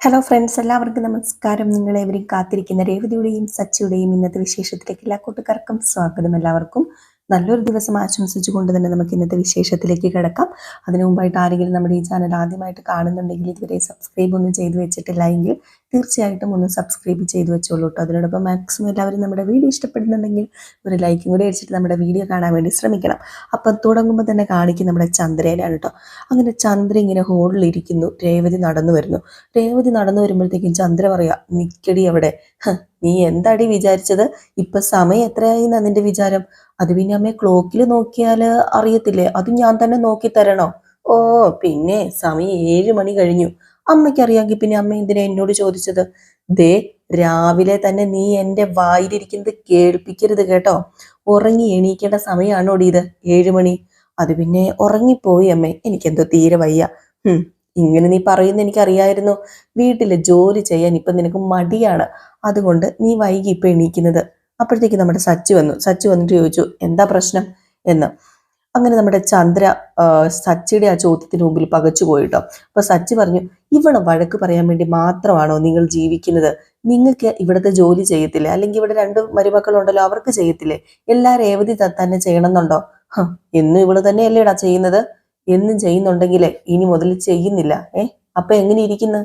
Hello friends എല്ലാവർക്കും നമസ്കാരം. നിങ്ങളെവരും കാത്തിരിക്കുന്ന രേവതിയുടെയും സച്ചിയുടെയും ഇന്നത്തെ വിശേഷത്തിലേക്ക് എല്ലാ കൂട്ടുകാർക്കും സ്വാഗതം എല്ലാവർക്കും. നല്ലൊരു ദിവസം ആശംസിച്ചുകൊണ്ട് തന്നെ നമുക്ക് ഇന്നത്തെ വിശേഷത്തിലേക്ക് കിടക്കാം. അതിനു മുമ്പായിട്ട് ആരെങ്കിലും നമ്മുടെ ഈ ചാനൽ ആദ്യമായിട്ട് കാണുന്നുണ്ടെങ്കിൽ ഇതുവരെ സബ്സ്ക്രൈബ് ഒന്നും ചെയ്തു വെച്ചിട്ടില്ല എങ്കിൽ തീർച്ചയായിട്ടും ഒന്ന് സബ്സ്ക്രൈബ് ചെയ്തു വെച്ചോളൂ കേട്ടോ. അതിനോടൊപ്പം മാക്സിമം എല്ലാവരും നമ്മുടെ വീഡിയോ ഇഷ്ടപ്പെടുന്നുണ്ടെങ്കിൽ ഒരു ലൈക്കും കൂടി അടിച്ചിട്ട് നമ്മുടെ വീഡിയോ കാണാൻ വേണ്ടി ശ്രമിക്കണം. അപ്പം തുടങ്ങുമ്പോൾ തന്നെ കാണിക്കും നമ്മുടെ ചന്ദ്രേനാണ് കേട്ടോ. അങ്ങനെ ചന്ദ്ര ഇങ്ങനെ ഹോളിലിരിക്കുന്നു രേവതി നടന്നു വരുന്നു. രേവതി നടന്നു വരുമ്പോഴത്തേക്കും ചന്ദ്ര പറയുക നിക്കടി അവിടെ. നീ എന്താടി വിചാരിച്ചത്? ഇപ്പൊ സമയം എത്രയായി എന്നാ നിന്റെ വിചാരം? അത് പിന്നെ അമ്മയെ ക്ലോക്കിൽ നോക്കിയാൽ അറിയത്തില്ലേ? അത് ഞാൻ തന്നെ നോക്കി തരണോ? ഓ പിന്നെ സമയം ഏഴ് മണി കഴിഞ്ഞു. അമ്മയ്ക്ക് അറിയാമെങ്കിൽ പിന്നെ അമ്മ എന്തിനാ എന്നോട് ചോദിച്ചത്? ദേ രാവിലെ തന്നെ നീ എന്റെ വായിലിരിക്കുന്നത് കേൾപ്പിക്കരുത് കേട്ടോ. ഉറങ്ങി എണീക്കേണ്ട സമയമാണോടി ഇത്? ഏഴ് മണി. അത് പിന്നെ ഉറങ്ങിപ്പോയി അമ്മേ. എനിക്കെന്തോ തീരെ വയ്യ. ഇങ്ങനെ നീ പറയുന്ന എനിക്കറിയായിരുന്നു. വീട്ടിലെ ജോലി ചെയ്യാൻ ഇപ്പം നിനക്ക് മടിയാണ്. അതുകൊണ്ട് നീ വൈകി ഇപ്പം എണീക്കുന്നത്. അപ്പോഴത്തേക്ക് നമ്മുടെ സച്ചു വന്നു. സച്ചു വന്നിട്ട് ചോദിച്ചു എന്താ പ്രശ്നം? എന്ന്. അങ്ങനെ നമ്മുടെ ചന്ദ്ര സച്ചിയുടെ ആ ചോദ്യത്തിന് മുമ്പിൽ പകച്ചു പോയിട്ടോ. അപ്പൊ സച്ചി പറഞ്ഞു ഇവിടെ വഴക്ക് പറയാൻ വേണ്ടി മാത്രമാണോ നിങ്ങൾ ജീവിക്കുന്നത്? നിങ്ങൾക്ക് ഇവിടുത്തെ ജോലി ചെയ്യത്തില്ലേ? അല്ലെങ്കിൽ ഇവിടെ രണ്ട് മരുമക്കളുണ്ടല്ലോ അവർക്ക് ചെയ്യത്തില്ലേ? എല്ലാ രേവതി തന്നെ ചെയ്യണമെന്നുണ്ടോ? എന്നും ഇവൾ തന്നെയല്ലേടാ ചെയ്യുന്നത്. എന്നും ചെയ്യുന്നുണ്ടെങ്കിൽ ഇനി മുതൽ ചെയ്യുന്നില്ല. ഏ? അപ്പൊ എങ്ങനെ ഇരിക്കുന്നു?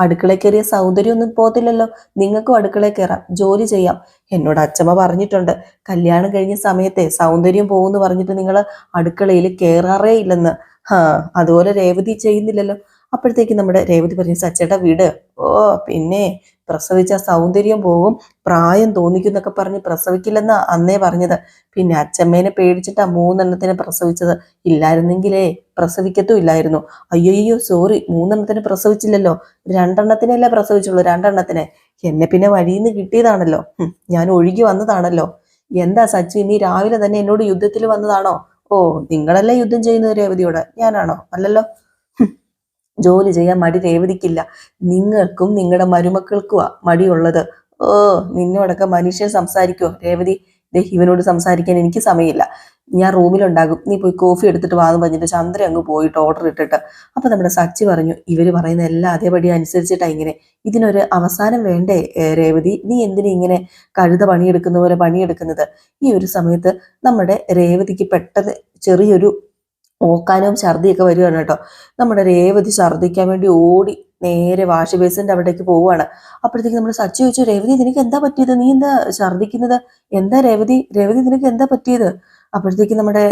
അടുക്കള കയറിയ സൗന്ദര്യം ഒന്നും പോകത്തില്ലല്ലോ. നിങ്ങൾക്കും അടുക്കള കയറാം. ജോലി ചെയ്യാം. എന്നോട് അച്ഛമ്മ പറഞ്ഞിട്ടുണ്ട്. കല്യാണം കഴിഞ്ഞ സമയത്തെ സൗന്ദര്യം പോകുമെന്ന് പറഞ്ഞിട്ട് നിങ്ങൾ അടുക്കളയിൽ കയറാറേ ഇല്ലെന്ന്. ഹാ അതുപോലെ രേവതി ചെയ്യുന്നില്ലല്ലോ. അപ്പോഴത്തേക്ക് നമ്മുടെ രേവതി പറഞ്ഞു സച്ചേട്ടാ വീട്. ഓ പിന്നെ പ്രസവിച്ച സൗന്ദര്യം പോകും. പ്രായം തോന്നിക്കുന്നൊക്കെ പറഞ്ഞ് പ്രസവിക്കില്ലെന്ന് അന്നേ പറഞ്ഞത്. പിന്നെ അച്ഛമ്മേനെ പേടിച്ചിട്ടാ മൂന്നെണ്ണത്തിനെ പ്രസവിച്ചത്. ഇല്ലായിരുന്നെങ്കിലേ പ്രസവിക്കത്തും ഇല്ലായിരുന്നു അയ്യോയ്യോ സോറി മൂന്നെണ്ണത്തിന് പ്രസവിച്ചില്ലല്ലോ. രണ്ടെണ്ണത്തിനല്ലേ പ്രസവിച്ചുള്ളൂ രണ്ടെണ്ണത്തിനെ. എന്നെ പിന്നെ വഴിയിൽ നിന്ന് കിട്ടിയതാണല്ലോ ഞാൻ ഒഴുകി വന്നതാണല്ലോ. എന്താ സച്ചു ഇനി രാവിലെ തന്നെ എന്നോട് യുദ്ധത്തിൽ വന്നതാണോ? ഓ നിങ്ങളല്ലേ യുദ്ധം ചെയ്യുന്നത് രേവതിയോട്? ഞാനാണോ? അല്ലല്ലോ. ജോലി ചെയ്യാൻ മടി രേവതിക്കില്ല നിങ്ങൾക്കും നിങ്ങളുടെ മരുമക്കൾക്കുമാ മടിയുള്ളത്. ഓ നിന്നോടൊക്കെ മനുഷ്യൻ സംസാരിക്കുമോ രേവതി ദേ ഇവനോട് സംസാരിക്കാൻ എനിക്ക് സമയമില്ല. ഞാൻ റൂമിലുണ്ടാകും. നീ പോയി കോഫി എടുത്തിട്ട് വാന്ന് പറഞ്ഞിട്ട് ചന്ദ്ര അങ്ങ് പോയിട്ട് ഓർഡർ ഇട്ടിട്ട്. അപ്പൊ നമ്മുടെ സച്ചി പറഞ്ഞു ഇവർ പറയുന്ന എല്ലാം അതേപടി അനുസരിച്ചിട്ടാ ഇങ്ങനെ. ഇതിനൊരു അവസാനം വേണ്ടേ രേവതി? നീ എന്തിനു ഇങ്ങനെ കഴുത പണിയെടുക്കുന്ന പോലെ പണിയെടുക്കുന്നത്? ഈ ഒരു സമയത്ത് നമ്മുടെ രേവതിക്ക് പെട്ടെന്ന് ചെറിയൊരു ഓക്കാനവും ഛർദിയൊക്കെ വരികയാണ് കേട്ടോ. നമ്മുടെ രേവതി ഛർദിക്കാൻ വേണ്ടി ഓടി നേരെ വാഷ് ബേസിന്റെ അവിടേക്ക് പോവുകയാണ് അപ്പോഴത്തേക്ക് നമ്മുടെ സച്ചി ചോദിച്ചു രേവതി നിനക്ക് എന്താ പറ്റിയത്? നീ എന്താ ഛർദിക്കുന്നത്? എന്താ രേവതി? രേവതി നിനക്ക് എന്താ പറ്റിയത്? അപ്പോഴത്തേക്ക് നമ്മുടെ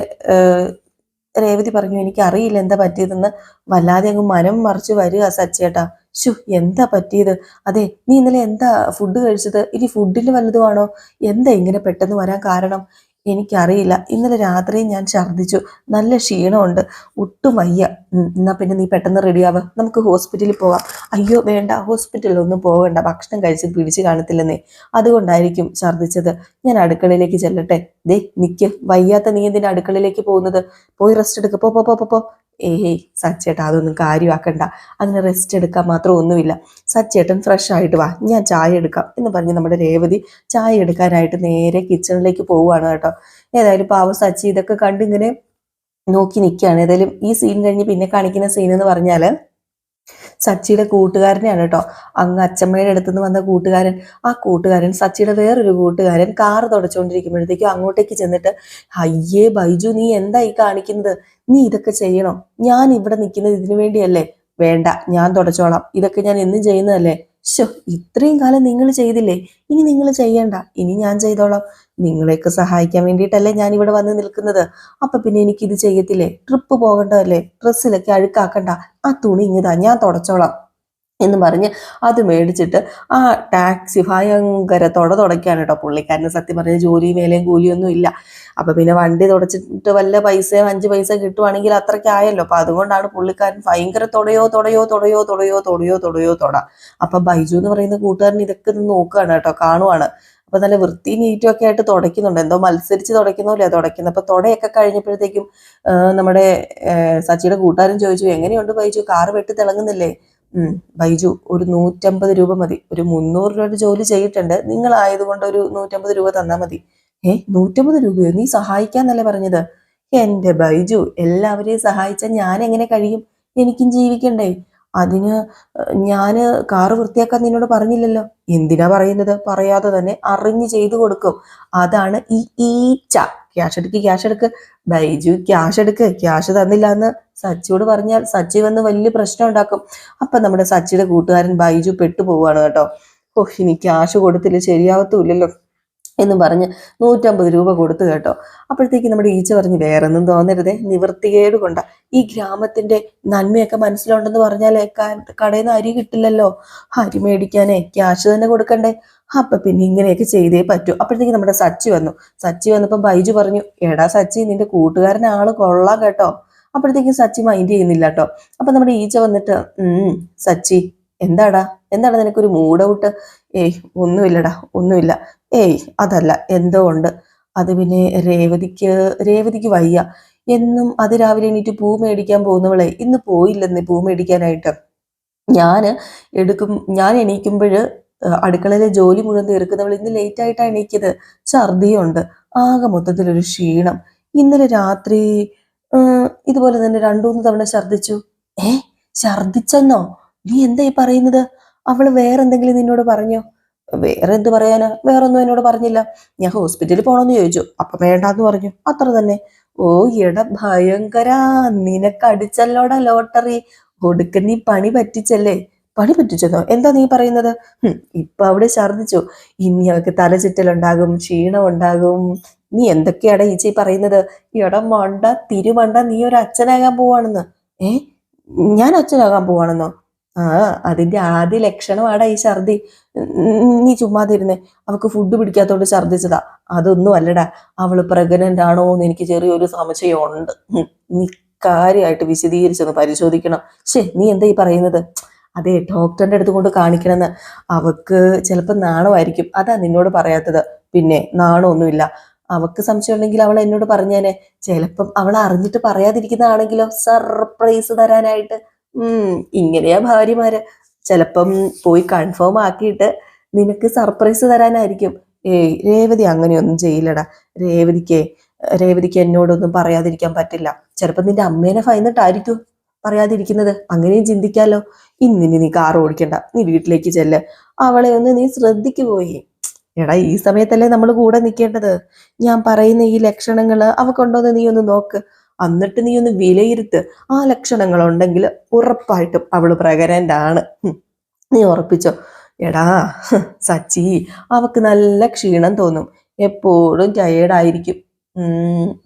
രേവതി പറഞ്ഞു എനിക്ക് അറിയില്ല എന്താ പറ്റിയതെന്ന്. വല്ലാതെ അങ്ങ് മനം മറിച്ച് വരിക സച്ചേട്ടാ ശു എന്താ പറ്റിയത്? അതെ നീ ഇന്നലെ എന്താ ഫുഡ് കഴിച്ചത്? ഇനി ഫുഡിൽ വല്ലതുമാണോ എന്താ ഇങ്ങനെ പെട്ടെന്ന് വരാൻ കാരണം? എനിക്കറിയില്ല. ഇന്നലെ രാത്രി ഞാൻ ഛർദ്ദിച്ചു. നല്ല ക്ഷീണമുണ്ട്. ഒട്ടും വയ്യ. എന്നാൽ പിന്നെ നീ പെട്ടെന്ന് റെഡിയാവുക നമുക്ക് ഹോസ്പിറ്റലിൽ പോകാം അയ്യോ വേണ്ട. ഹോസ്പിറ്റലിൽ ഒന്നും പോകണ്ട ഭക്ഷണം കഴിച്ച് പിടിച്ച് കാണത്തില്ലെന്നേ. അതുകൊണ്ടായിരിക്കും ഛർദ്ദിച്ചത്. ഞാൻ അടുക്കളയിലേക്ക് ചെല്ലട്ടെ. ദേ നിക്ക്. വയ്യാത്ത നീ എന്തിന്റെ അടുക്കളയിലേക്ക് പോകുന്നത്? പോയി റെസ്റ്റ് എടുക്കുക പോ പോ, പോ പോ. ഏയ് സച്ചേട്ടാ അതൊന്നും കാര്യമാക്കണ്ട. അങ്ങനെ റെസ്റ്റ് എടുക്കാൻ മാത്രം ഒന്നുമില്ല. സച്ചേട്ടൻ ഫ്രഷ് ആയിട്ട് വാ ഞാൻ ചായ എടുക്കാം എന്ന് പറഞ്ഞ് നമ്മുടെ രേവതി ചായ എടുക്കാനായിട്ട് നേരെ കിച്ചണിലേക്ക് പോവുകയാണ് കേട്ടോ. ഏതായാലും പാവ സച്ചി ഇതൊക്കെ കണ്ടിങ്ങനെ നോക്കി നിൽക്കുകയാണ്. ഏതായാലും ഈ സീൻ കഴിഞ്ഞ് പിന്നെ കാണിക്കുന്ന സീൻ എന്ന് പറഞ്ഞാൽ സച്ചിയുടെ കൂട്ടുകാരനെയാണ് കേട്ടോ. അങ്ങ് അച്ചമ്മയുടെ അടുത്ത് നിന്ന് വന്ന കൂട്ടുകാരൻ. ആ കൂട്ടുകാരൻ സച്ചിയുടെ വേറൊരു കൂട്ടുകാരൻ കാർ തുടച്ചുകൊണ്ടിരിക്കുമ്പോഴത്തേക്കും അങ്ങോട്ടേക്ക് ചെന്നിട്ട് അയ്യേ ബൈജു നീ എന്തായി കാണിക്കുന്നത്? നീ ഇതൊക്കെ ചെയ്യണോ. ഞാൻ ഇവിടെ നിൽക്കുന്നത് ഇതിനു വേണ്ടിയല്ലേ? വേണ്ട ഞാൻ തുടച്ചോളാം. ഇതൊക്കെ ഞാൻ എന്നും ചെയ്യുന്നതല്ലേ? ശോ ഇത്രയും കാലം നിങ്ങൾ ചെയ്തില്ലേ? ഇനി നിങ്ങൾ ചെയ്യണ്ട. ഇനി ഞാൻ ചെയ്തോളാം. നിങ്ങളെയൊക്കെ സഹായിക്കാൻ വേണ്ടിയിട്ടല്ലേ ഞാൻ ഇവിടെ വന്ന് നിൽക്കുന്നത്. അപ്പൊ പിന്നെ എനിക്ക് ഇത് ചെയ്യത്തില്ലേ? ട്രിപ്പ് പോകണ്ടതല്ലേ? ഡ്രസ്സിലൊക്കെ അഴുക്കാക്കണ്ട. ആ തുണി ഇങ്ങതാ ഞാൻ തുടച്ചോളാം. എന്ന് പറഞ്ഞ് അത് മേടിച്ചിട്ട് ആ ടാക്സി ഭയങ്കര തുട തുടയ്ക്കാണ് കേട്ടോ പുള്ളിക്കാരന് സത്യം പറഞ്ഞ ജോലി വേലയും കൂലിയൊന്നും ഇല്ല. അപ്പൊ പിന്നെ വണ്ടി തുടച്ചിട്ട് വല്ല പൈസയും അഞ്ച് പൈസ കിട്ടുവാണെങ്കിൽ അത്രയ്ക്കായല്ലോ അപ്പം അതുകൊണ്ടാണ് പുള്ളിക്കാരൻ ഭയങ്കര തുടയോ തുടയോ തുടയോ തുടയോ തുടയോ തുടയോ തൊട. അപ്പൊ ബൈജു എന്ന് പറയുന്ന കൂട്ടുകാരൻ ഇതൊക്കെ നോക്കുകയാണ് കേട്ടോ കാണുവാണ്. അപ്പൊ നല്ല വൃത്തി നീറ്റും ഒക്കെ ആയിട്ട് തുടയ്ക്കുന്നുണ്ട്. എന്തോ മത്സരിച്ച് തുടയ്ക്കുന്ന പോലെയാ തുടയ്ക്കുന്നത് അപ്പൊ തുടയൊക്കെ കഴിഞ്ഞപ്പോഴത്തേക്കും നമ്മുടെ സച്ചിയുടെ കൂട്ടുകാരൻ ചോദിച്ചു എങ്ങനെയുണ്ട് ബൈജു? കാറ് വെട്ടി തിളങ്ങുന്നില്ലേ? ബൈജു ഒരു നൂറ്റമ്പത് രൂപ മതി. ഒരു മുന്നൂറ് രൂപയുടെ ജോലി ചെയ്തിട്ടുണ്ട്. നിങ്ങൾ ആയതുകൊണ്ട് ഒരു നൂറ്റമ്പത് രൂപ തന്നാൽ മതി. ഏ നൂറ്റമ്പത് രൂപയോ? നീ സഹായിക്കാന്നല്ലേ പറഞ്ഞത്? എന്റെ ബൈജു എല്ലാവരെയും സഹായിച്ചാൽ ഞാൻ എങ്ങനെ കഴിയും? എനിക്കും ജീവിക്കണ്ടേ. അതിന് ഞാൻ കാറ് വൃത്തിയാക്കാൻ നിന്നോട് പറഞ്ഞില്ലല്ലോ. എന്തിനാ പറയുന്നത്? പറയാതെ തന്നെ അറിഞ്ഞു ചെയ്തു കൊടുക്കും. അതാണ് ഈ ഈച്ച. ക്യാഷ് എടുക്ക് ക്യാഷ് എടുക്ക്. ബൈജു ക്യാഷ് എടുക്ക്. ക്യാഷ് തന്നില്ല എന്ന് സച്ചിയോട് പറഞ്ഞാൽ സച്ചി വന്ന് വലിയ പ്രശ്നം ഉണ്ടാക്കും. അപ്പൊ നമ്മുടെ സച്ചിയുടെ കൂട്ടുകാരൻ ബൈജു പെട്ടുപോവാണ് കേട്ടോ. ഓ ഇനി ക്യാഷ് കൊടുത്തില്ല ശരിയാവത്തുമില്ലല്ലോ എന്ന് പറഞ്ഞ് നൂറ്റമ്പത് രൂപ കൊടുത്തു കേട്ടോ. അപ്പോഴത്തേക്ക് നമ്മുടെ ഈച്ച പറഞ്ഞ് വേറെ ഒന്നും തോന്നരുതേ. നിവൃത്തികേട് കൊണ്ട. ഈ ഗ്രാമത്തിന്റെ നന്മയൊക്കെ മനസ്സിലുണ്ടെന്ന് പറഞ്ഞാലേ കടയിൽ നിന്ന് അരി കിട്ടില്ലല്ലോ. അരി മേടിക്കാനേ ക്യാഷ് തന്നെ കൊടുക്കണ്ടേ? അപ്പൊ പിന്നെ ഇങ്ങനെയൊക്കെ ചെയ്തേ പറ്റൂ. അപ്പോഴത്തേക്ക് നമ്മുടെ സച്ചി വന്നു. സച്ചി വന്നപ്പോൾ ബൈജു പറഞ്ഞു എടാ സച്ചി നിന്റെ കൂട്ടുകാരൻ ആൾ കൊള്ളാം കേട്ടോ. അപ്പോഴത്തേക്കും സച്ചി മൈൻഡ് ചെയ്യുന്നില്ല കേട്ടോ. അപ്പൊ നമ്മുടെ ഈച്ച വന്നിട്ട് സച്ചി എന്താടാ? എന്താണ് നിനക്കൊരു മൂഡ് ഔട്ട് ഏയ് ഒന്നുമില്ലടാ ഒന്നുമില്ല. ഏയ് അതല്ല എന്തോ ഉണ്ട്. അത് പിന്നെ രേവതിക്ക് രേവതിക്ക് വയ്യ. എന്നും അത് രാവിലെ എണീറ്റ് പൂ മേടിക്കാൻ പോകുന്നവളെ ഇന്ന് പോയില്ലെന്ന് പൂ മേടിക്കാനായിട്ട്. ഞാൻ എടുക്കും ഞാൻ എണീക്കുമ്പോൾ അടുക്കളയിലെ ജോലി മുഴുവൻ തീർക്കുന്നവൾ ഇന്ന് ലേറ്റ് ആയിട്ടാണ് എണീക്കിയത്. ഛർദിയുണ്ട്. ആകെ മൊത്തത്തിൽ ഒരു ക്ഷീണം. ഇന്നലെ രാത്രി ഇതുപോലെ തന്നെ രണ്ടു മൂന്ന് തവണ ഛർദിച്ചു. ഏ ഛർദിച്ചെന്നോ? നീ എന്താ ഈ പറയുന്നത്? അവൾ വേറെന്തെങ്കിലും നിന്നോട് പറഞ്ഞോ? വേറെ എന്ത് പറയാനാ? വേറൊന്നും എന്നോട് പറഞ്ഞില്ല. ഞാൻ ഹോസ്പിറ്റലിൽ പോണോന്ന് ചോദിച്ചു. അപ്പൊ വേണ്ടാന്ന് പറഞ്ഞു. അത്ര തന്നെ. ഓ എട ഭയങ്കര. നിനക്ക് അടിച്ചല്ലോടാ ലോട്ടറി. കൊടുക്ക നീ പണി പറ്റിച്ചല്ലേ? പണി പറ്റിച്ചെന്നോ? എന്താ നീ പറയുന്നത്? ഇപ്പൊ അവിടെ ഛർദിച്ചു ഇനി അവൾക്ക് തലചുറ്റലുണ്ടാകും ക്ഷീണം ഉണ്ടാകും നീ എന്തൊക്കെയാണ് ഈച്ചി പറയുന്നത്? എടാ മണ്ട തിരുമണ്ട നീ ഒരു അച്ഛനാകാൻ പോവാണെന്ന്. ഏ? ഞാൻ അച്ഛനാകാൻ പോവാണെന്നോ? ആ അതിന്റെ ആദ്യ ലക്ഷണമാണ് ഈ ഛർദി നീ ചുമ്മാതിരുന്നേ. അവൾക്ക് ഫുഡ് പിടിക്കാത്തോണ്ട് ഛർദിച്ചതാ അതൊന്നും അല്ലടാ. അവൾ പ്രഗ്നന്റ് ആണോ എന്ന് എനിക്ക് ചെറിയൊരു സംശയമുണ്ട്. ഉണ്ട് നീ കാര്യമായിട്ട് വിശദീകരിച്ചൊന്ന് പരിശോധിക്കണം. ശേ നീ എന്താ ഈ പറയുന്നത്? അതെ ഡോക്ടറിന്റെ അടുത്ത് കൊണ്ട് കാണിക്കണമെന്ന്. അവക്ക് ചിലപ്പോൾ നാണമായിരിക്കും. അതാ നിന്നോട് പറയാത്തത്. പിന്നെ നാണമൊന്നുമില്ല. അവക്ക് സംശയം ഉണ്ടെങ്കിൽ അവൾ എന്നോട് പറഞ്ഞേനെ. ചിലപ്പം അവൾ അറിഞ്ഞിട്ട് പറയാതിരിക്കുന്നതാണെങ്കിലോ? സർപ്രൈസ് തരാനായിട്ട്. ഉം ഇങ്ങനെയാ ഭാര്യമാര്. ചിലപ്പം പോയി കൺഫേം ആക്കിയിട്ട് നിനക്ക് സർപ്രൈസ് തരാനായിരിക്കും. ഏയ് രേവതി അങ്ങനെയൊന്നും ചെയ്യില്ലടാ. രേവതിക്ക് രേവതിക്ക് എന്നോടൊന്നും പറയാതിരിക്കാൻ പറ്റില്ല. ചിലപ്പോൾ നിന്റെ അമ്മേനെ ഭയന്നിട്ടായിരിക്കും. പറയാതിരിക്കുന്നത്? അങ്ങനെയും ചിന്തിക്കാലോ? ഇന്നിനി നീ കാർ ഓടിക്കണ്ട. നീ വീട്ടിലേക്ക് ചെല്ല്. അവളെ ഒന്ന് നീ ശ്രദ്ധിക്കു പോയി. എടാ ഈ സമയത്തല്ലേ നമ്മൾ കൂടെ നിൽക്കേണ്ടത് ഞാൻ പറയുന്ന ഈ ലക്ഷണങ്ങൾ അവക്കുണ്ടോന്ന് നീ ഒന്ന് നോക്ക്. എന്നിട്ട് നീ ഒന്ന് വിലയിരുത്ത്. ആ ലക്ഷണങ്ങൾ ഉണ്ടെങ്കിൽ ഉറപ്പായിട്ടും അവൾ പ്രകരന്റാണ് നീ ഉറപ്പിച്ചോ? എടാ സച്ചി അവക്ക് നല്ല ക്ഷീണം തോന്നും. എപ്പോഴും ടയേർഡായിരിക്കും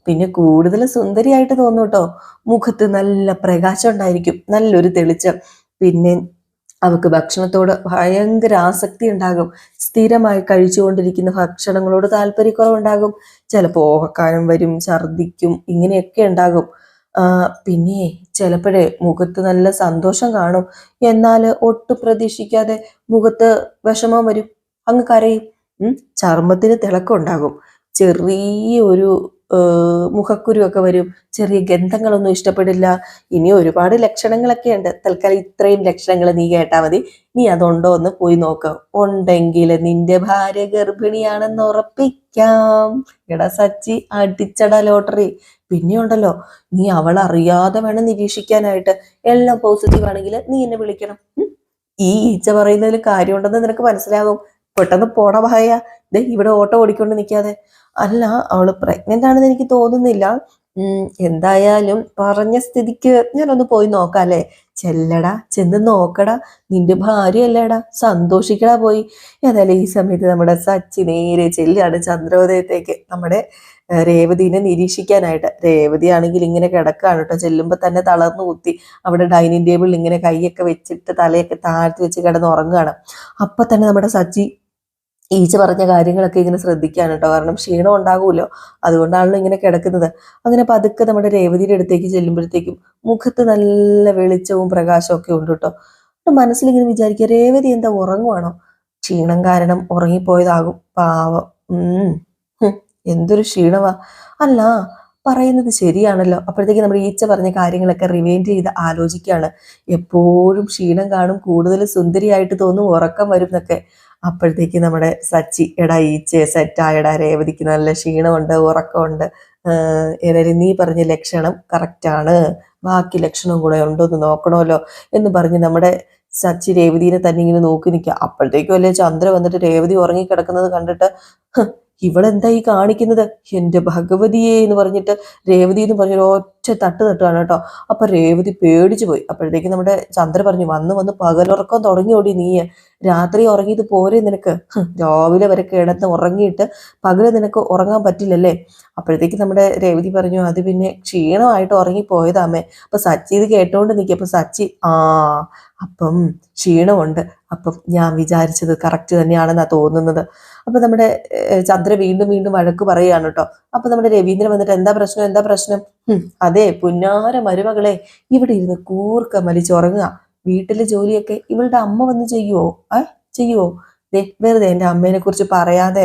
പിന്നെ കൂടുതൽ സുന്ദരിയായിട്ട് തോന്നും കേട്ടോ മുഖത്ത് നല്ല പ്രകാശം ഉണ്ടായിരിക്കും നല്ലൊരു തെളിച്ചം. പിന്നെ അവക്ക് ഭക്ഷണത്തോട് ഭയങ്കര ആസക്തി ഉണ്ടാകും. സ്ഥിരമായി കഴിച്ചുകൊണ്ടിരിക്കുന്ന ഭക്ഷണങ്ങളോട് താല്പര്യക്കുറവുണ്ടാകും. ചിലപ്പോൾ ഓഹക്കാനം വരും ഛർദിക്കും ഇങ്ങനെയൊക്കെ ഉണ്ടാകും. പിന്നെ ചിലപ്പോഴേ മുഖത്ത് നല്ല സന്തോഷം കാണും. എന്നാൽ ഒട്ടും പ്രതീക്ഷിക്കാതെ മുഖത്ത് വിഷമം വരും. അങ്ങ് കരയും. ചർമ്മത്തിന് തിളക്കം ഉണ്ടാകും ചെറിയ ഒരു മുഖക്കുരുവൊക്കെ വരും. ചെറിയ ഗന്ധങ്ങളൊന്നും ഇഷ്ടപ്പെടില്ല. ഇനി ഒരുപാട് ലക്ഷണങ്ങളൊക്കെ ഉണ്ട്. തൽക്കാലം ഇത്രയും ലക്ഷണങ്ങൾ നീ കേട്ടാൽ മതി. നീ അതുണ്ടോ എന്ന് പോയി നോക്ക്. ഉണ്ടെങ്കിൽ നിന്റെ ഭാര്യ ഗർഭിണിയാണെന്ന് ഉറപ്പിക്കാം. എടാ സച്ചി അടിച്ചട ലോട്ടറി. പിന്നെ ഉണ്ടല്ലോ നീ അവൾ അറിയാതെ വേണം നിരീക്ഷിക്കാനായിട്ട്. എല്ലാം പോസിറ്റീവ് ആണെങ്കിൽ നീ എന്നെ വിളിക്കണം. ഈ ഈച്ച പറയുന്നതിൽ കാര്യമുണ്ടെന്ന് നിനക്ക് മനസ്സിലാകും പെട്ടെന്ന് പോണ ഭയ. ദേ ഇവിടെ ഓട്ടോ ഓടിക്കൊണ്ട് നിൽക്കാതെ അല്ല അവൾ പ്രഗ്നന്റ് ആണെന്ന് എനിക്ക് തോന്നുന്നില്ല. എന്തായാലും പറഞ്ഞ സ്ഥിതിക്ക് ഞാനൊന്ന് പോയി നോക്കാം അല്ലേ? ചെല്ലടാ ചെന്ന് നോക്കടാ. നിന്റെ ഭാര്യ അല്ലേടാ സന്തോഷിക്കടാ പോയി. ഏതായാലും ഈ സമയത്ത് നമ്മുടെ സച്ചി നേരെ ചെല്ലാണ് ചന്ദ്രോദയത്തേക്ക്. നമ്മുടെ രേവതിനെ നിരീക്ഷിക്കാനായിട്ട്. രേവതി ആണെങ്കിൽ ഇങ്ങനെ കിടക്കാണ് കേട്ടോ. ചെല്ലുമ്പോൾ തന്നെ തളർന്നു കുത്തി. അവിടെ ഡൈനിങ് ടേബിളിൽ ഇങ്ങനെ കൈയൊക്കെ വെച്ചിട്ട് തലയൊക്കെ താഴ്ത്തി വെച്ച് കിടന്ന് ഉറങ്ങുകയാണ്. അപ്പൊ തന്നെ നമ്മുടെ സച്ചി ഈച്ച പറഞ്ഞ കാര്യങ്ങളൊക്കെ ഇങ്ങനെ ശ്രദ്ധിക്കാണ് കേട്ടോ. കാരണം ക്ഷീണം ഉണ്ടാകുമല്ലോ അതുകൊണ്ടാണല്ലോ ഇങ്ങനെ കിടക്കുന്നത്. അങ്ങനെ പതുക്കെ നമ്മുടെ രേവതിയുടെ അടുത്തേക്ക് ചെല്ലുമ്പോഴത്തേക്കും മുഖത്ത് നല്ല വെളിച്ചവും പ്രകാശവും ഒക്കെ ഉണ്ട് കേട്ടോ. മനസ്സിലിങ്ങനെ വിചാരിക്കുക രേവതി എന്താ ഉറങ്ങുവാണോ? ക്ഷീണം കാരണം ഉറങ്ങിപ്പോയതാകും. പാവം. ഉം. എന്തൊരു ക്ഷീണവാ. അല്ല പറയുന്നത് ശരിയാണല്ലോ. അപ്പോഴത്തേക്ക് നമ്മുടെ ഈച്ച പറഞ്ഞ കാര്യങ്ങളൊക്കെ റിവൈൻഡ് ചെയ്ത് ആലോചിക്കുകയാണ്. എപ്പോഴും ക്ഷീണം കാണും കൂടുതൽ സുന്ദരിയായിട്ട് തോന്നും ഉറക്കം വരും എന്നൊക്കെ. അപ്പോഴത്തേക്ക് നമ്മുടെ സച്ചി എടാ ഈച്ച സെറ്റായടാ രേവതിക്ക് നല്ല ക്ഷീണമുണ്ട് ഉറക്കമുണ്ട്. ഏതായാലും നീ പറഞ്ഞ ലക്ഷണം കറക്റ്റാണ് ബാക്കി ലക്ഷണം കൂടെ ഉണ്ടോ എന്ന് നോക്കണമല്ലോ എന്ന് പറഞ്ഞ് നമ്മുടെ സച്ചി രേവതിനെ തന്നെ ഇങ്ങനെ നോക്കി നിൽക്കുക. അപ്പോഴത്തേക്കും അല്ലേ ചന്ദ്ര വന്നിട്ട് രേവതി ഉറങ്ങിക്കിടക്കുന്നത് കണ്ടിട്ട് "ഹ്, ഇവളെന്താ ഈ കാണിക്കുന്നത്? എന്റെ ഭഗവതിയെ എന്ന് പറഞ്ഞിട്ട് രേവതി എന്ന് പറഞ്ഞൊരു ഒറ്റ തട്ട് തട്ടുകയാണ് കേട്ടോ. അപ്പം രേവതി പേടിച്ചു പോയി. അപ്പോഴത്തേക്കും നമ്മുടെ ചന്ദ്ര പറഞ്ഞു വന്ന് വന്ന് പകലുറക്കം തുടങ്ങിയോടി നീ. രാത്രി ഉറങ്ങിയത് പോരെ നിനക്ക്. രാവിലെ വരെ കിടന്ന് ഉറങ്ങിയിട്ട് പകൽ നിനക്ക് ഉറങ്ങാൻ പറ്റില്ലല്ലേ? അപ്പോഴത്തേക്ക് നമ്മുടെ രേവതി പറഞ്ഞു അത് പിന്നെ ക്ഷീണമായിട്ട് ഉറങ്ങിപ്പോയതാമേ അപ്പം സച്ചി ഇത് കേട്ടോണ്ട് നിൽക്കുക അപ്പം സച്ചി ആ അപ്പം ക്ഷീണമുണ്ട്. അപ്പം ഞാൻ വിചാരിച്ചത് കറക്റ്റ് തന്നെയാണെന്നാണ് തോന്നുന്നത്. അപ്പൊ നമ്മുടെ ചന്ദ്ര വീണ്ടും വീണ്ടും വഴക്ക് പറയുകയാണ് കേട്ടോ. അപ്പോൾ നമ്മുടെ രവീന്ദ്രൻ വന്നിട്ട് എന്താ പ്രശ്നം? എന്താ പ്രശ്നം? "ഹും, അതെ പുന്നാര മരുമകളെ ഇവിടെ ഇരുന്ന് കൂർക്ക മലിച്ചുറങ്ങുക വീട്ടിലെ ജോലിയൊക്കെ ഇവളുടെ അമ്മ വന്ന് ചെയ്യുവോ? ഏ ചെയ്യുവോ? ദേ വെറുതെ എന്റെ അമ്മേനെ കുറിച്ച് പറയാതെ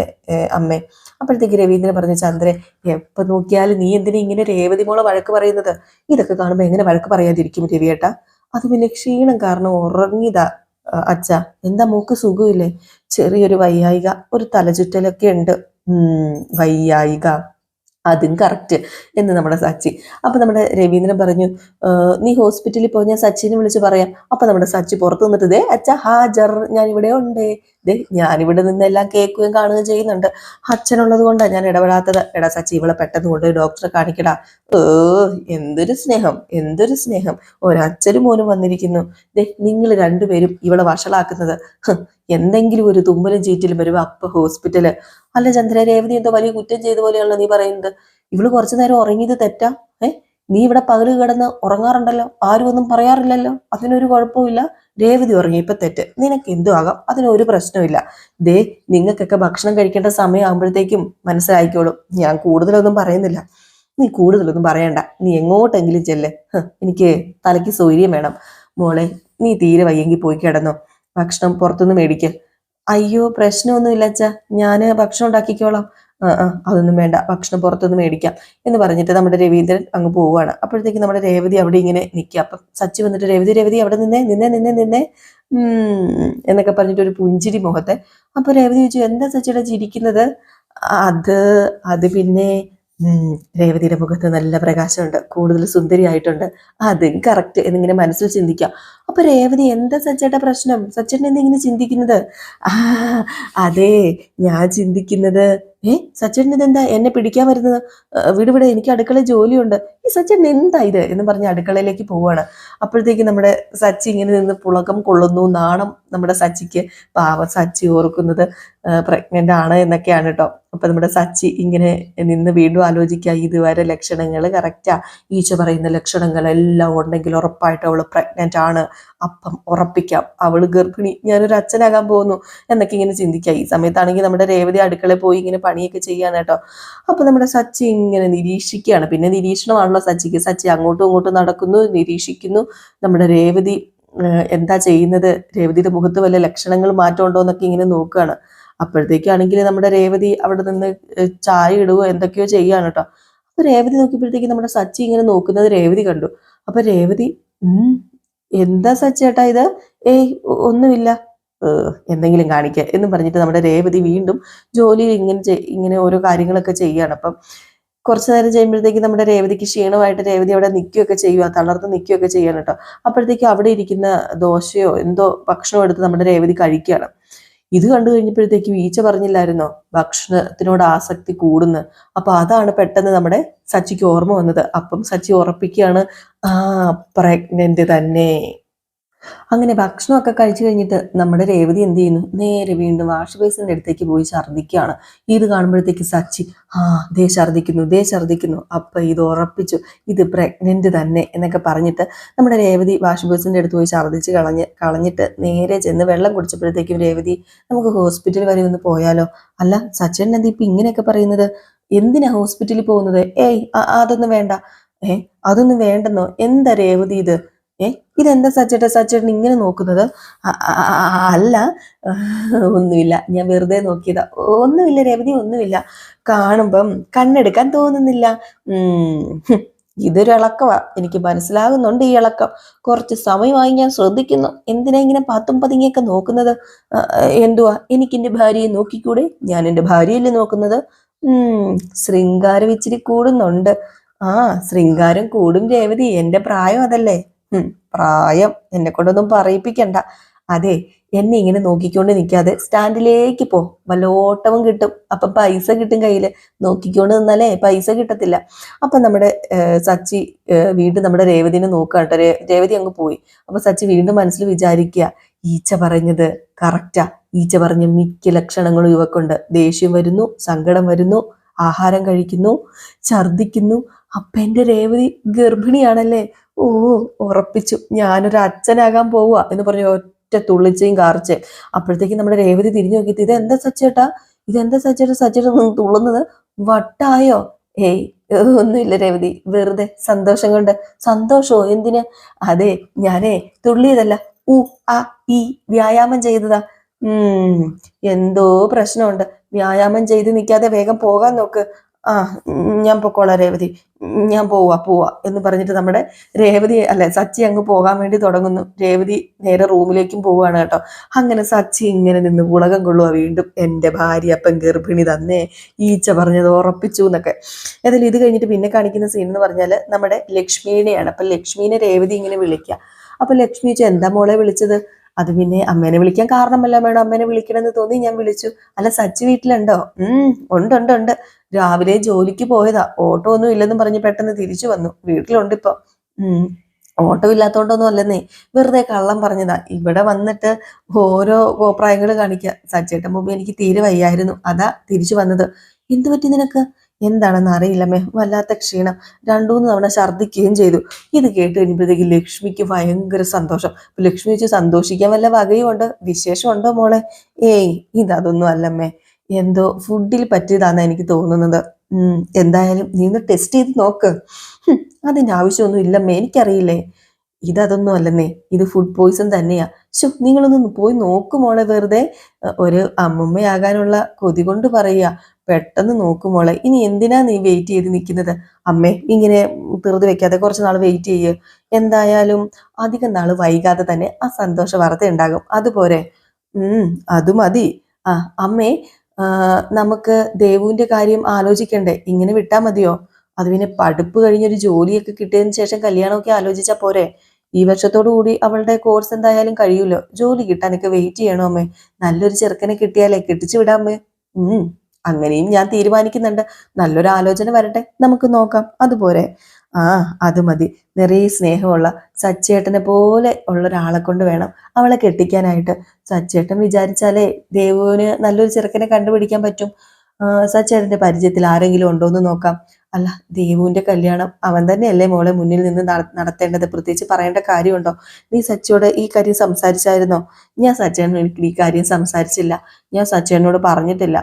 അമ്മേ. അപ്പോഴത്തേക്ക് രവീന്ദ്രൻ പറഞ്ഞു ചന്ദ്രൻ എപ്പോ നോക്കിയാലും നീ എന്തിനാ ഇങ്ങനെ രേവതി മോളെ വഴക്ക് പറയുന്നത്? ഇതൊക്കെ കാണുമ്പോ എങ്ങനെ വഴക്ക് പറയാതിരിക്കും രവിയേട്ടാ? അത് പിന്നെ ക്ഷീണം കാരണം ഉറങ്ങിയതാ അച്ഛ. എന്താ മൂക്ക് സുഖമില്ലേ? ചെറിയൊരു വയ്യായിക ഒരു തലചുറ്റലൊക്കെ ഉണ്ട്. വയ്യായിക. അതും കറക്റ്റ് എന്ന് നമ്മുടെ സച്ചി. അപ്പം നമ്മുടെ രവീന്ദ്രൻ പറഞ്ഞു നീ ഹോസ്പിറ്റലിൽ പോയി ഞാൻ സച്ചിനെ വിളിച്ച് പറയാം. അപ്പം നമ്മുടെ സച്ചി പുറത്ത് നിന്നിട്ട് ദേ അച്ഛ ഹാജർ ഞാൻ ഇവിടെ ഉണ്ട്. ദേ ഞാനിവിടെ നിന്നെല്ലാം കേൾക്കുകയും കാണുകയും ചെയ്യുന്നുണ്ട്. അച്ഛനുള്ളത് കൊണ്ടാണ് ഞാൻ ഇടപെടാത്തത്. എടാ സച്ചി ഇവളെ പെട്ടെന്ന് കൊണ്ട് ഡോക്ടറെ കാണിക്കടാ. ഏ എന്തൊരു സ്നേഹം എന്തൊരു സ്നേഹം. ഒരച്ഛനും മോനും വന്നിരിക്കുന്നു. ദേ നിങ്ങൾ രണ്ടുപേരും ഇവളെ വഷളാക്കുന്നത്. എന്തെങ്കിലും ഒരു തുമ്പലും ചീറ്റിലും വരുമ്പോ അപ്പ ഹോസ്പിറ്റൽ അല്ല ചന്ദ്ര രേവതി എന്തോ വലിയ കുറ്റം ചെയ്ത പോലെയാണല്ലോ നീ പറയുന്നത്. ഇവൾ കുറച്ചു നേരം ഉറങ്ങിയത് തെറ്റാ? ഏ? നീ ഇവിടെ പകൽ കിടന്ന് ഉറങ്ങാറുണ്ടല്ലോ? ആരും ഒന്നും പറയാറില്ലല്ലോ? അതിനൊരു കുഴപ്പമില്ല രേവതി ഉറങ്ങി. ഇപ്പൊ തെറ്റ്. നിനക്ക് എന്തു ആകാം അതിനൊരു പ്രശ്നമില്ല ദേ നിങ്ങൾക്കൊക്കെ ഭക്ഷണം കഴിക്കേണ്ട സമയമാകുമ്പോഴത്തേക്കും മനസ്സിലായിക്കോളും. ഞാൻ കൂടുതലൊന്നും പറയുന്നില്ല. നീ കൂടുതലൊന്നും പറയണ്ട. നീ എങ്ങോട്ടെങ്കിലും ചെല്ല്. എനിക്ക് തലയ്ക്ക് സൗകര്യം വേണം. മോളെ നീ തീരെ വയ്യെങ്കിൽ പോയി കിടന്നോ. ഭക്ഷണം പുറത്തുനിന്ന് മേടിക്ക. അയ്യോ പ്രശ്നമൊന്നുമില്ല അച്ഛാ. ഞാൻ ഭക്ഷണം ഉണ്ടാക്കിക്കോളാം. അതൊന്നും വേണ്ട ഭക്ഷണം പുറത്തുനിന്ന് മേടിക്കാം എന്ന് പറഞ്ഞിട്ട് നമ്മുടെ രവീന്ദ്രൻ അങ്ങ് പോവുകയാണ്. അപ്പോഴത്തേക്ക് നമ്മുടെ രേവതി അവിടെ ഇങ്ങനെ നിൽക്കുക. അപ്പം സച്ചി വന്നിട്ട് രേവതി രേവതി അവിടെ നിന്നേ നിന്നെ നിന്നെ നിന്നെ. എന്നൊക്കെ പറഞ്ഞിട്ട് ഒരു പുഞ്ചിരി മുഖത്തെ. അപ്പൊ രേവതി ചോദിച്ചു എന്താ സച്ചിയുടെ ചിരിക്കുന്നത്? അത് അത് പിന്നെ രേവതിയുടെ മുഖത്ത് നല്ല പ്രകാശമുണ്ട് കൂടുതൽ സുന്ദരിയായിട്ടുണ്ട്. അതും കറക്റ്റ് എന്നിങ്ങനെ മനസ്സിൽ ചിന്തിക്കാം അപ്പൊ രേവതി എന്താ സച്ചേട്ട പ്രശ്നം? സച്ചേട്ടൻ എന്താ ഇങ്ങനെ ചിന്തിക്കുന്നത്? ആ അതെ ഞാൻ ചിന്തിക്കുന്നത് ഏ സച്ചേട്ടൻ ഇതെന്താ എന്നെ പിടിക്കാൻ വരുന്നത്? വിട് എനിക്ക് അടുക്കള ജോലിയുണ്ട്. ഈ സച്ചേട്ടൻ എന്താ ഇത്? എന്ന് പറഞ്ഞ് അടുക്കളയിലേക്ക് പോവാണ്. അപ്പോഴത്തേക്ക് നമ്മുടെ സച്ചി ഇങ്ങനെ നിന്ന് പുളകം കൊള്ളുന്നു. നാണം നമ്മുടെ സച്ചിക്ക് പാവ സച്ചി ഓർക്കുന്നത് പ്രഗ്നന്റ് ആണ് എന്നൊക്കെയാണ് കേട്ടോ അപ്പൊ നമ്മുടെ സച്ചി ഇങ്ങനെ നിന്ന് വീണ്ടും ആലോചിക്കുക ഇതുവരെ ലക്ഷണങ്ങൾ കറക്റ്റാ ഈച്ച പറയുന്ന ലക്ഷണങ്ങൾ എല്ലാം ഉണ്ടെങ്കിൽ ഉറപ്പായിട്ട് അവൾ പ്രഗ്നന്റ് ആണ്. അപ്പം ഉറപ്പിക്കാം. അവൾ ഗർഭിണി. ഞാനൊരു അച്ഛനാകാൻ പോകുന്നു എന്നൊക്കെ ഇങ്ങനെ ചിന്തിക്കാം ഈ സമയത്താണെങ്കിൽ നമ്മുടെ രേവതി അടുക്കളയിൽ പോയി ഇങ്ങനെ പണിയൊക്കെ ചെയ്യാണ് കേട്ടോ. അപ്പൊ നമ്മുടെ സച്ചി ഇങ്ങനെ നിരീക്ഷിക്കുകയാണ്. പിന്നെ നിരീക്ഷണമാണല്ലോ സച്ചിക്ക്. സച്ചി അങ്ങോട്ടും ഇങ്ങോട്ടും നടക്കുന്നു നിരീക്ഷിക്കുന്നു. നമ്മുടെ രേവതി എന്താ ചെയ്യുന്നത്? രേവതിയുടെ മുഖത്ത് വല്ല ലക്ഷണങ്ങൾ മാറ്റം ഉണ്ടോ എന്നൊക്കെ ഇങ്ങനെ നോക്കുകയാണ്. അപ്പോഴത്തേക്കാണെങ്കിൽ നമ്മുടെ രേവതി അവിടെ നിന്ന് ചായ ഇടുകയോ എന്തൊക്കെയോ ചെയ്യാണ് കേട്ടോ. അപ്പൊ രേവതി നോക്കിയപ്പോഴത്തേക്ക് നമ്മുടെ സച്ചി ഇങ്ങനെ നോക്കുന്നത് രേവതി കണ്ടു. അപ്പൊ രേവതി എന്താ സച്ചേട്ടാ ഇത്? ഏയ് ഒന്നുമില്ല. എന്തെങ്കിലും കാണിക്കുക എന്ന് പറഞ്ഞിട്ട് നമ്മുടെ രേവതി വീണ്ടും ജോലിയിൽ ഇങ്ങനെ ഇങ്ങനെ ഓരോ കാര്യങ്ങളൊക്കെ ചെയ്യുകയാണ് അപ്പം കുറച്ചു നേരം ചെയ്യുമ്പോഴത്തേക്ക് നമ്മുടെ രേവതിക്ക് ക്ഷീണമായിട്ട് രേവതി അവിടെ നിൽക്കുകയൊക്കെ ചെയ്യുക തളർന്ന് നിൽക്കുകയൊക്കെ ചെയ്യാണ് കേട്ടോ. അപ്പോഴത്തേക്ക് അവിടെ ഇരിക്കുന്ന ദോശയോ എന്തോ ഭക്ഷണമോ എടുത്ത് നമ്മുടെ രേവതി കഴിക്കുകയാണ്. ഇത് കണ്ടു കഴിഞ്ഞപ്പോഴത്തേക്കും ഈച്ച പറഞ്ഞില്ലായിരുന്നോ? ഭക്ഷണത്തിനോട് ആസക്തി കൂടുന്നു. അപ്പൊ അതാണ് പെട്ടെന്ന് നമ്മുടെ സച്ചിക്ക് ഓർമ്മ വന്നത്. അപ്പം സച്ചി ഉറപ്പിക്കുകയാണ് ആ പ്രഗ്നന്റ് തന്നെ. അങ്ങനെ ഭക്ഷണമൊക്കെ കഴിച്ചു കഴിഞ്ഞിട്ട് നമ്മുടെ രേവതി എന്ത് ചെയ്യുന്നു? നേരെ വീണ്ടും വാഷ് ബേസിന്റെ അടുത്തേക്ക് പോയി ഛർദ്ദിക്കുകയാണ്. ഇത് കാണുമ്പോഴത്തേക്ക് സച്ചി ആ ദേ ഛർദ്ദിക്കുന്നു ദേ ഛർദ്ദിക്കുന്നു. അപ്പൊ ഇത് ഉറപ്പിച്ചു. ഇത് പ്രഗ്നന്റ് തന്നെ എന്നൊക്കെ പറഞ്ഞിട്ട് നമ്മുടെ രേവതി വാഷ് ബേസിന്റെ അടുത്ത് പോയി ഛർദ്ദിച്ച് കളഞ്ഞ് കളഞ്ഞിട്ട് നേരെ ചെന്ന് വെള്ളം കുടിച്ചപ്പോഴത്തേക്കും രേവതി നമുക്ക് ഹോസ്പിറ്റൽ വരെ ഒന്ന് പോയാലോ? അല്ല സച്ചൻ എന്താ ഇപ്പൊ ഇങ്ങനെയൊക്കെ പറയുന്നത്? എന്തിനാ ഹോസ്പിറ്റലിൽ പോകുന്നത്? ഏയ് അതൊന്നും വേണ്ട. ഏ അതൊന്നും വേണ്ടെന്നോ? എന്താ രേവതി ഇത്? ഏ? ഇതെന്താ സച്ചേട്ട സച്ചേട്ടൻ ഇങ്ങനെ നോക്കുന്നത്? അല്ല. ഒന്നുമില്ല. ഞാൻ വെറുതെ നോക്കിയതാ. ഒന്നുമില്ല രേവതി ഒന്നുമില്ല. കാണുമ്പം കണ്ണെടുക്കാൻ തോന്നുന്നില്ല. ഇതൊരു ഇളക്കമാ എനിക്ക് മനസ്സിലാകുന്നുണ്ട് ഈ ഇളക്കം. കുറച്ച് സമയമായി ഞാൻ ശ്രദ്ധിക്കുന്നു. എന്തിനാ ഇങ്ങനെ പത്തും പതിങ്ങിയൊക്കെ നോക്കുന്നത്? എന്തുവാ? എനിക്ക് എന്റെ ഭാര്യയെ നോക്കിക്കൂടെ? ഞാൻ എന്റെ ഭാര്യയല്ലേ നോക്കുന്നത്? ശൃംഗാരം ഇച്ചിരി കൂടുന്നുണ്ട്. ആ ശൃംഗാരം കൂടും രേവതി. എന്റെ പ്രായം അതല്ലേ. പ്രായം എന്നെ കൊണ്ടൊന്നും പറയിപ്പിക്കണ്ട. അതെ എന്നെ ഇങ്ങനെ നോക്കിക്കൊണ്ട് നിൽക്കാതെ സ്റ്റാൻഡിലേക്ക് പോ. വല്ലോട്ടവും കിട്ടും. അപ്പൊ പൈസ കിട്ടും കയ്യിൽ നോക്കിക്കൊണ്ട് നിന്നാലേ പൈസ കിട്ടത്തില്ല. അപ്പൊ നമ്മുടെ സച്ചി വീണ്ടും നമ്മുടെ രേവതിനെ നോക്കുക കേട്ടോ. രേവതി അങ്ങ് പോയി. അപ്പൊ സച്ചി വീണ്ടും മനസ്സിൽ വിചാരിക്കുക ഈച്ച പറഞ്ഞത് കറക്റ്റാ ഈച്ച പറഞ്ഞ മിക്ക ലക്ഷണങ്ങളും ഇവക്കുണ്ട്. ദേഷ്യം വരുന്നു സങ്കടം വരുന്നു ആഹാരം കഴിക്കുന്നു ഛർദിക്കുന്നു അപ്പൊ എന്റെ രേവതി ഗർഭിണിയാണല്ലേ? ഓ ഉറപ്പിച്ചു. ഞാനൊരു അച്ഛനാകാൻ പോവുക എന്ന് പറഞ്ഞു ഒറ്റ തുള്ളിച്ചയും കാർച്ചയും. അപ്പോഴത്തേക്കും നമ്മുടെ രേവതി തിരിഞ്ഞു നോക്കിയിട്ട് ഇതെന്താ സച്ചേട്ടാ? ഇതെന്താ സച്ചേട്ടാ? സച്ചേട്ടാ നിന്ന് തുള്ളുന്നത് വട്ടായോ? ഏയ് ഒന്നുമില്ല രേവതി. വെറുതെ സന്തോഷം കൊണ്ട്. സന്തോഷോ? എന്തിന്? അതെ ഞാനേ തുള്ളിയതല്ല. ഉ ആ ഈ വ്യായാമം ചെയ്തതാ. ഉം എന്തോ പ്രശ്നമുണ്ട്. വ്യായാമം ചെയ്ത് നിൽക്കാതെ വേഗം പോകാൻ നോക്ക്. ആ ഞാൻ പൊക്കോളാം രേവതി. ഞാൻ പോവാ പോവാ എന്ന് പറഞ്ഞിട്ട് നമ്മുടെ രേവതി അല്ലെ സച്ചി അങ്ങ് പോകാൻ വേണ്ടി തുടങ്ങുന്നു. രേവതി നേരെ റൂമിലേക്കും പോവുകയാണ് കേട്ടോ. അങ്ങനെ സച്ചി ഇങ്ങനെ നിന്ന് പുളകം കൊള്ളുക വീണ്ടും. എന്റെ ഭാര്യ അപ്പം ഗർഭിണി തന്നെ ഈച്ച പറഞ്ഞത് ഉറപ്പിച്ചു എന്നൊക്കെ. ഏതായാലും ഇത് കഴിഞ്ഞിട്ട് പിന്നെ കാണിക്കുന്ന സീൻ എന്ന് പറഞ്ഞാൽ നമ്മുടെ ലക്ഷ്മീനെയാണ്. അപ്പം ലക്ഷ്മീനെ രേവതി ഇങ്ങനെ വിളിക്കുക അപ്പൊ ലക്ഷ്മി ചോദിച്ചാൽ എന്താ മോളെ വിളിച്ചത്? അത് പിന്നെ അമ്മേനെ വിളിക്കാൻ കാരണമല്ല മേഡം. അമ്മേനെ വിളിക്കണമെന്ന് തോന്നി ഞാൻ വിളിച്ചു. അല്ല സച്ച് വീട്ടിലുണ്ടോ? ഉം ഉണ്ട് ഉണ്ട് ഉണ്ട്. രാവിലെ ജോലിക്ക് പോയതാ. ഓട്ടോ ഒന്നും ഇല്ലെന്നും പറഞ്ഞ് പെട്ടെന്ന് തിരിച്ചു വന്നു. വീട്ടിലുണ്ട് ഇപ്പൊ. ഉം ഓട്ടോ ഇല്ലാത്തോണ്ടൊന്നും അല്ലെന്നേ. വെറുതെ കള്ളം പറഞ്ഞതാ. ഇവിടെ വന്നിട്ട് ഓരോ കോപ്രായങ്ങൾ കാണിക്കുക സച്ചേട്ടൻ മുമ്പ് എനിക്ക് തീരെ വയ്യായിരുന്നു. അതാ തിരിച്ചു വന്നത്. എന്ത് പറ്റി നിനക്ക്? എന്താണെന്ന് അറിയില്ലമ്മേ വല്ലാത്ത ക്ഷീണം. രണ്ടുമൂന്ന് തവണ ഛർദ്ദിക്കുകയും ചെയ്തു. ഇത് കേട്ട് കഴിഞ്ഞപ്പോഴത്തേക്ക് ലക്ഷ്മിക്ക് ഭയങ്കര സന്തോഷം. ലക്ഷ്മി വെച്ച് സന്തോഷിക്കാൻ വല്ല വകയും ഉണ്ടോ വിശേഷമുണ്ടോ മോളെ? ഏയ് ഇതതൊന്നും അല്ലമ്മേ എന്തോ ഫുഡിൽ പറ്റിയതാന്ന് എനിക്ക് തോന്നുന്നത്. എന്തായാലും നീ ഒന്ന് ടെസ്റ്റ് ചെയ്ത് നോക്ക്. അതിന്റെ ആവശ്യമൊന്നും ഇല്ലമ്മേ എനിക്കറിയില്ലേ. ഇതൊന്നും അല്ലെന്നേ ഇത് ഫുഡ് പോയിസൺ തന്നെയാ. ശോ നിങ്ങളൊന്ന് പോയി നോക്കുമോളെ വെറുതെ. ഒരു അമ്മുമ്മയാകാനുള്ള കൊതി കൊണ്ട് പറയുക. പെട്ടെന്ന് നോക്കുമോളെ ഇനി എന്തിനാ നീ വെയിറ്റ് ചെയ്ത് നിൽക്കുന്നത്? അമ്മേ ഇങ്ങനെ തീർത്ത് വെക്കാതെ കുറച്ച് നാൾ വെയിറ്റ് ചെയ്യ്. എന്തായാലും അധികം നാൾ വൈകാതെ തന്നെ ആ സന്തോഷ വാർത്ത ഉണ്ടാകും. അതുപോലെ ഉം അത് മതി. ആ അമ്മേ നമുക്ക് ദേവുവിന്റെ കാര്യം ആലോചിക്കണ്ടേ? ഇങ്ങനെ വിട്ടാ മതിയോ? അത് പിന്നെ പഠിപ്പ് കഴിഞ്ഞൊരു ജോലിയൊക്കെ കിട്ടിയതിന് ശേഷം കല്യാണമൊക്കെ ആലോചിച്ചാ പോരെ. ഈ വർഷത്തോടു കൂടി അവളുടെ കോഴ്സ് എന്തായാലും കഴിയൂലോ ജോലി കിട്ടാനൊക്കെ വെയിറ്റ് ചെയ്യണോ അമ്മേ? നല്ലൊരു ചെറുക്കനെ കിട്ടിയാലേ കെട്ടിച്ചു വിടാമേ ഉം. അങ്ങനെയും ഞാൻ തീരുമാനിക്കുന്നുണ്ട്. നല്ലൊരു ആലോചന വരട്ടെ. നമുക്ക് നോക്കാം. അതുപോലെ. ആ അത് മതി. നിറയെ സ്നേഹമുള്ള സച്ചേട്ടനെ പോലെ ഉള്ള ഒരാളെ കൊണ്ട് വേണം അവളെ കെട്ടിക്കാനായിട്ട്. സച്ചേട്ടൻ വിചാരിച്ചാലേ ദേവുവിന് നല്ലൊരു ചെറുക്കനെ കണ്ടുപിടിക്കാൻ പറ്റും. സച്ചേട്ടന്റെ പരിചയത്തിൽ ആരെങ്കിലും ഉണ്ടോ എന്ന് നോക്കാം. അല്ല ദേവുവിന്റെ കല്യാണം അവൻ തന്നെയല്ലേ മോളെ മുന്നിൽ നിന്ന് നടത്തേണ്ടത്? പ്രത്യേകിച്ച് പറയേണ്ട കാര്യമുണ്ടോ? നീ സച്ചിയോട് ഈ കാര്യം സംസാരിച്ചായിരുന്നോ? ഞാൻ ഒരിക്കലും ഈ കാര്യം സംസാരിച്ചില്ല. ഞാൻ സച്ചേട്ടനോട് പറഞ്ഞിട്ടില്ല.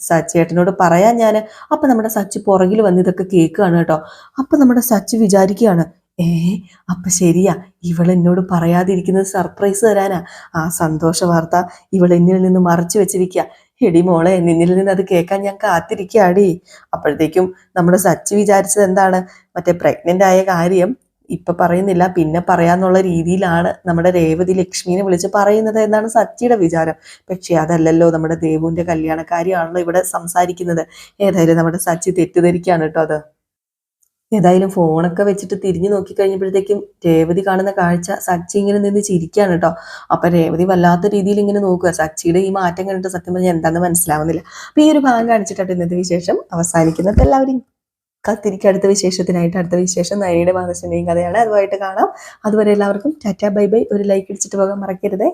സച്ചേട്ടനോട് പറയാൻ ഞാൻ അപ്പൊ നമ്മുടെ സച്ചി പുറകിൽ വന്ന് ഇതൊക്കെ കേൾക്കുകയാണ് കേട്ടോ. അപ്പൊ നമ്മുടെ സച്ചി വിചാരിക്കുകയാണ് ഏ അപ്പൊ ശരിയാ ഇവൾ എന്നോട് പറയാതിരിക്കുന്നത് സർപ്രൈസ് തരാനാ. ആ സന്തോഷ വാർത്ത ഇവൾ എന്നിൽ നിന്ന് മറച്ചു വെച്ചിരിക്കുക എടി മോളെ നിന്നിൽ നിന്ന് അത് കേൾക്കാൻ ഞാൻ കാത്തിരിക്കുകയാടി അപ്പോഴത്തേക്കും നമ്മുടെ സച്ചി വിചാരിച്ചത് എന്താണ്? മറ്റേ പ്രഗ്നന്റ് ആയ കാര്യം ഇപ്പൊ പറയുന്നില്ല. പിന്നെ പറയാന്നുള്ള രീതിയിലാണ് നമ്മുടെ രേവതി ലക്ഷ്മിനെ വിളിച്ച് പറയുന്നത് എന്നാണ് സച്ചിയുടെ വിചാരം. പക്ഷേ അതല്ലല്ലോ നമ്മുടെ ദേവുവിന്റെ കല്യാണക്കാരിയാണല്ലോ ഇവിടെ സംസാരിക്കുന്നത്. ഏതായാലും നമ്മുടെ സച്ചി തെറ്റിദ്ധരിക്കാണ് കേട്ടോ അത്. ഏതായാലും ഫോണൊക്കെ വെച്ചിട്ട് തിരിഞ്ഞു നോക്കി കഴിഞ്ഞപ്പോഴത്തേക്കും രേവതി കാണുന്ന കാഴ്ച സച്ചി ഇങ്ങനെ നിന്ന് ചിരിക്കുകയാണ് കേട്ടോ. അപ്പൊ രേവതി വല്ലാത്ത രീതിയിൽ ഇങ്ങനെ നോക്കുക. സച്ചിയുടെ ഈ മാറ്റം കണ്ടിട്ട് സത്യം പറഞ്ഞാൽ എന്താണെന്ന് മനസ്സിലാവുന്നില്ല. അപ്പൊ ഈ ഒരു ഭാഗം കാണിച്ചിട്ടാണ് ഇന്നത്തെ വിശേഷം. അവസാനിക്കുന്നത് എല്ലാവരും കാത്തിരിക്കുക അടുത്ത വിശേഷത്തിനായിട്ട് അടുത്ത വിശേഷം നയനയുടെ മാതൃശന്റെയും കഥയാണ് അതുമായിട്ട് കാണാം. അതുവരെ എല്ലാവർക്കും ടാറ്റ ബൈ ബൈ. ഒരു ലൈക്ക് ഇടിച്ചിട്ട് പോകാൻ മറക്കരുതേ.